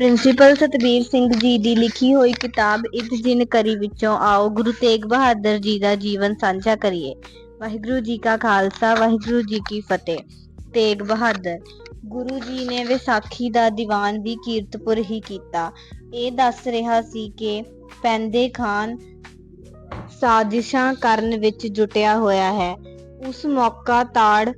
Principal Satbir Singh ji ਦੀ ਲਿਖੀ ਹੋਈ ਕਿਤਾਬ ਇਤ ਜਿਨ ਕਰੀ ਵਿੱਚੋਂ ਆਓ, ਗੁਰੂ ਤੇਗ ਬਹਾਦਰ ਜੀ ਦਾ ਜੀਵਨ ਸਾਂਝਾ ਕਰੀਏ। ਵਾਹਿਗੁਰੂ ਜੀ ਕਾ ਖਾਲਸਾ, ਵਾਹਿਗੁਰੂ ਜੀ ਕੀ ਫਤਿਹ। ਤੇਗ ਬਹਾਦਰ, ਗੁਰੂ ਜੀ ਨੇ ਵਿਸਾਖੀ ਦਾ ਦੀਵਾਨ ਦੀ ਕੀਰਤਪੁਰ ਹੀ ਕੀਤਾ। ਇਹ ਦੱਸ ਰਿਹਾ ਸੀ ਕਿ ਪੈਂਦੇ ਖਾਨ ਸਾਜ਼ਿਸ਼ਾਂ ਕਰਨ ਵਿੱਚ ਜੁਟਿਆ ਹੋਇਆ ਹੈ। ਉਸ ਮੌਕਾ ਤਾੜ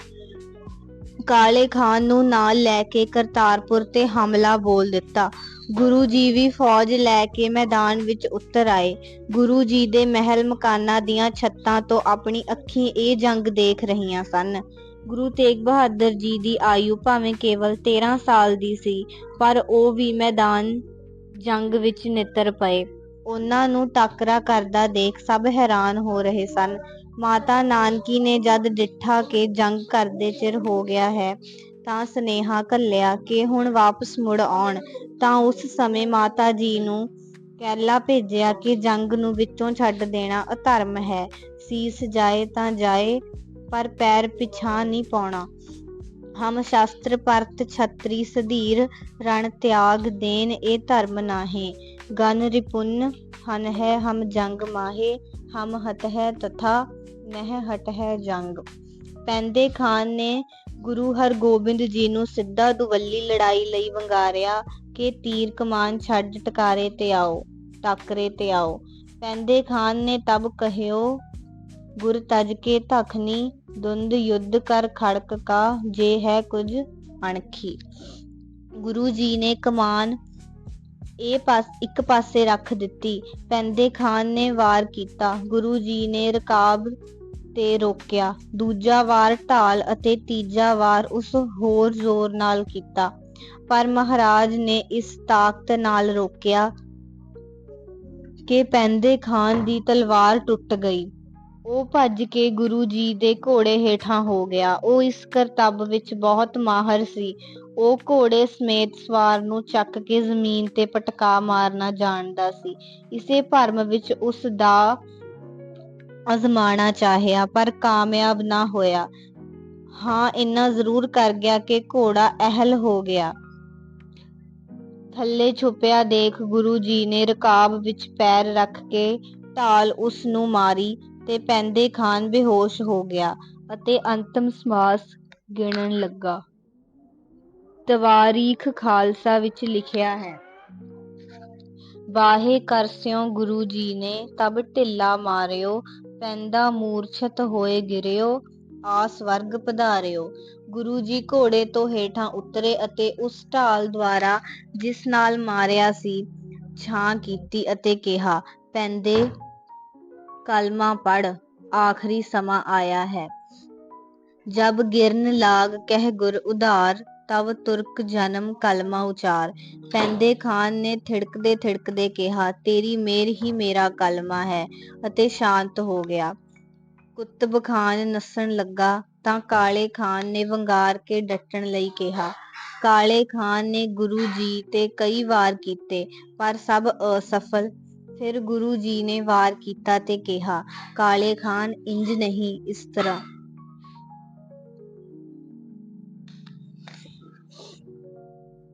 ਕਾਲੇ ਖਾਨ ਨੂੰ ਨਾਲ ਲੈ ਕੇ ਕਰਤਾਰਪੁਰ ਤੇ ਹਮਲਾ ਬੋਲ ਦਿੱਤਾ। ਗੁਰੂ ਜੀ ਵੀ ਫੌਜ ਲੈ ਕੇ ਮੈਦਾਨ ਵਿੱਚ ਉਤਰ ਆਏ। ਗੁਰੂ ਜੀ ਦੇ ਮਹਿਲ ਮਕਾਨਾਂ ਦੀਆਂ ਛੱਤਾਂ ਤੋਂ ਆਪਣੀ ਅੱਖੀਂ ਇਹ ਜੰਗ ਦੇਖ ਰਹੀਆਂ ਸਨ। ਗੁਰੂ ਤੇਗ ਬਹਾਦਰ ਜੀ ਦੀ ਆਯੂ ਭਾਵੇਂ ਕੇਵਲ 13 ਸਾਲ ਦੀ ਸੀ, ਪਰ ਉਹ ਵੀ ਮੈਦਾਨ ਜੰਗ ਵਿੱਚ ਨਿੱਤਰ ਪਏ। ਉਹਨਾਂ ਨੂੰ ਟਾਕਰਾ ਕਰਦਾ ਦੇਖ ਸਭ ਹੈਰਾਨ ਹੋ ਰਹੇ ਸਨ। ਮਾਤਾ ਨਾਨਕੀ ਨੇ ਜਦ ਡਿੱਠਾ ਕਿ ਜੰਗ ਕਰਦੇ ਚਿਰ ਹੋ ਗਿਆ ਹੈ, ਤਾਂ ਸੁਨੇਹਾ ਘੱਲਿਆ ਕਿ ਹੁਣ ਵਾਪਸ ਮੁੜ ਆਉਣ। ਤਾਂ ਉਸ ਸਮੇਂ ਮਾਤਾ ਜੀ ਨੂੰ ਕਹਿਲਾ ਭੇਜਿਆ ਕਿ ਜੰਗ ਨੂੰ ਵਿੱਚੋਂ ਛੱਡ ਦੇਣਾ ਅਧਰਮ ਹੈ। ਸੀਸ ਜਾਏ ਤਾਂ ਜਾਏ, ਪਰ ਪੈਰ ਪਿਛਾਂ ਨਹੀਂ ਪਾਉਣਾ। ਹਮ ਸ਼ਾਸਤਰ ਪਰਤ ਛਤਰੀ ਸਧੀਰ, ਰਣ ਤਿਆਗ ਦੇਨ ਇਹ ਧਰਮ ਨਾਹੀ। ਗਨ ਰਿਪੁੰਨ ਹਨ ਹੈ ਹਮ ਜੰਗ ਮਾਹੇ, ਹਮ ਹਟ ਹੈ ਤਥਾ ਨਹਿ ਹਟ ਹੈ ਜੰਗ। ਪੈਂਦੇ ਖਾਨ ਨੇ ਗੁਰੂ ਹਰਗੋਬਿੰਦ ਜੀ ਨੂੰ ਸਿੱਧਾ ਦੁਵੱਲੀ ਲੜਾਈ ਲਈ ਵੰਗਾਰਿਆ ਕਿ ਤੀਰ ਕਮਾਨ ਛੱਡ ਟਕਾਰੇ ਤੇ ਆਓ, ਟਾਕਰੇ ਤੇ ਆਓ। ਪੈਂਦੇ ਖਾਨ ਨੇ ਤਬ ਕਹਿਓ, ਗੁਰ ਤਜ ਕੇ ਧਖਨੀ ਦੁੰਦ ਯੁੱਧ ਕਰ ਖੜਕ ਕਾ, ਜੇ ਹੈ ਕੁਝ ਅਣਖੀ। ਗੁਰੂ ਜੀ ਨੇ ਕਮਾਨ ਇਹ ਪਾਸ, ਇੱਕ ਪਾਸੇ ਰੱਖ ਦਿੱਤੀ। ਪੈਂਦੇ ਖਾਨ ਨੇ ਵਾਰ ਕੀਤਾ। ਗੁਰੂ ਜੀ ਨੇ ਰਕਾਬ ਤੇ ਰੋਕਿਆ। ਦੂਜਾ ਵਾਰ ਢਾਲ ਅਤੇ ਤੀਜਾ ਵਾਰ ਉਸ ਹੋਰ ਜ਼ੋਰ ਨਾਲ ਕੀਤਾ। ਪਰ ਮਹਾਰਾਜ ਨੇ ਇਸ ਤਾਕਤ ਨਾਲ ਰੋਕਿਆ ਕਿ ਪੈਂਦੇ ਖਾਨ ਦੀ ਤਲਵਾਰ ਟੁੱਟ ਗਈ। ਉਹ ਭੱਜ ਕੇ ਗੁਰੂ ਜੀ ਦੇ ਘੋੜੇ ਹੇਠਾਂ ਹੋ ਗਿਆ। ਉਹ ਇਸ ਕਰਤੱਬ ਵਿੱਚ ਬਹੁਤ ਮਾਹਰ ਸੀ। ਉਹ ਘੋੜੇ ਸਮੇਤ ਸਵਾਰ ਨੂੰ ਚੱਕ ਕੇ ਜ਼ਮੀਨ ਤੇ ਪਟਕਾ ਮਾਰਨਾ ਜਾਣਦਾ ਸੀ। ਇਸੇ ਭਰਮ ਵਿੱਚ ਉਸ ਦਾ ਅਜ਼ਮਾਣਾ ਚਾਹਿਆ, ਪਰ ਕਾਮਯਾਬ ਨਾ ਹੋਇਆ। ਹਾਂ, ਇੰਨਾ ਜ਼ਰੂਰ ਕਰ ਗਿਆ ਕਿ ਘੋੜਾ ਅਹਿਲ ਹੋ ਗਿਆ। ਥੱਲੇ ਛੁਪਿਆ ਦੇਖ ਗੁਰੂ ਜੀ ਨੇ ਰਕਾਬ ਵਿੱਚ ਪੈਰ ਰੱਖ ਕੇ ਢਾਲ ਉਸ ਨੂੰ ਮਾਰੀ ਤੇ ਪੈਂਦੇ ਖਾਨ ਬੇਹੋਸ਼ ਹੋ ਗਿਆ ਅਤੇ ਅੰਤਮ ਸਮਾਸ ਗਿਣਨ ਲੱਗਾ। ਤਵਾਰੀਖ ਖਾਲਸਾ ਵਿੱਚ ਲਿਖਿਆ ਹੈ, ਵਾਹੇ ਕਰਸਿਓ ਗੁਰੂ ਜੀ ਨੇ, ਤਬ ਢਿੱਲਾ ਮਾਰਿਓ ਪੈਂਦਾ ਮੂਰਛਤ ਹੋਏ ਗਿਰਿਓ ਆ ਸਵਰਗ ਪਧਾਰਿਓ। ਗੁਰੂ ਜੀ ਘੋੜੇ ਤੋਂ ਹੇਠਾਂ ਉਤਰੇ ਅਤੇ ਉਸ ਢਾਲ ਦੁਆਰਾ ਜਿਸ ਨਾਲ ਮਾਰਿਆ ਸੀ, ਛਾਂ ਕੀਤੀ ਅਤੇ ਕਿਹਾ, ਪੈਂਦੇ ਕਲਮਾ ਪੜ ਆਖਰੀ ਸਮਾਂ ਆਇਆ ਹੈ। ਜਬ ਗਿਰਨ ਲਾਗ ਕਹਿ ਗੁਰ ਉਧਾਰ ਤਵ ਤੁਰਕ ਜਨਮ ਕਲਮਾ ਉਚਾਰ, ਪੈਂਦੇ ਖਾਨ ਨੇ ਥਿੜਕਦੇ ਥਿੜਕਦੇ ਕਿਹਾ, ਤੇਰੀ ਮੇਰ ਹੀ ਮੇਰਾ ਕਲਮਾ ਹੈ ਅਤੇ ਸ਼ਾਂਤ ਹੋ ਗਿਆ। ਕੁਤਬ ਖਾਨ ਨੱਸਣ ਲੱਗਾ ਤਾਂ ਕਾਲੇ ਖਾਨ ਨੇ ਵੰਗਾਰ ਕੇ ਡਟਣ ਲਈ ਕਿਹਾ। ਕਾਲੇ ਖਾਨ ਨੇ ਗੁਰੂ ਜੀ ਤੇ ਕਈ ਵਾਰ ਕੀਤੇ, ਪਰ ਸਭ ਅਸਫਲ। ਫਿਰ ਗੁਰੂ ਜੀ ਨੇ ਵਾਰ ਕੀਤਾ ਤੇ ਕਿਹਾ, ਕਾਲੇ ਖਾਨ ਇੰਜ ਨਹੀਂ, ਇਸ ਤਰ੍ਹਾਂ।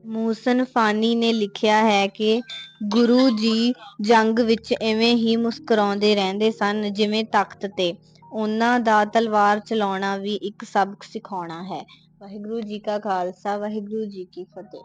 ਮੂਸਨ ਫਾਨੀ ਨੇ ਲਿਖਿਆ ਹੈ ਕਿ ਗੁਰੂ ਜੀ ਜੰਗ ਵਿੱਚ ਇਵੇਂ ਹੀ ਮੁਸਕਰਾਉਂਦੇ ਰਹਿੰਦੇ ਸਨ ਜਿਵੇਂ ਤਖ਼ਤ ਤੇ। ਉਹਨਾਂ ਦਾ ਤਲਵਾਰ ਚਲਾਉਣਾ ਵੀ ਇੱਕ ਸਬਕ ਸਿਖਾਉਣਾ ਹੈ। ਵਾਹਿਗੁਰੂ ਜੀ ਕਾ ਖਾਲਸਾ, ਵਾਹਿਗੁਰੂ ਜੀ ਕੀ ਫਤਿਹ।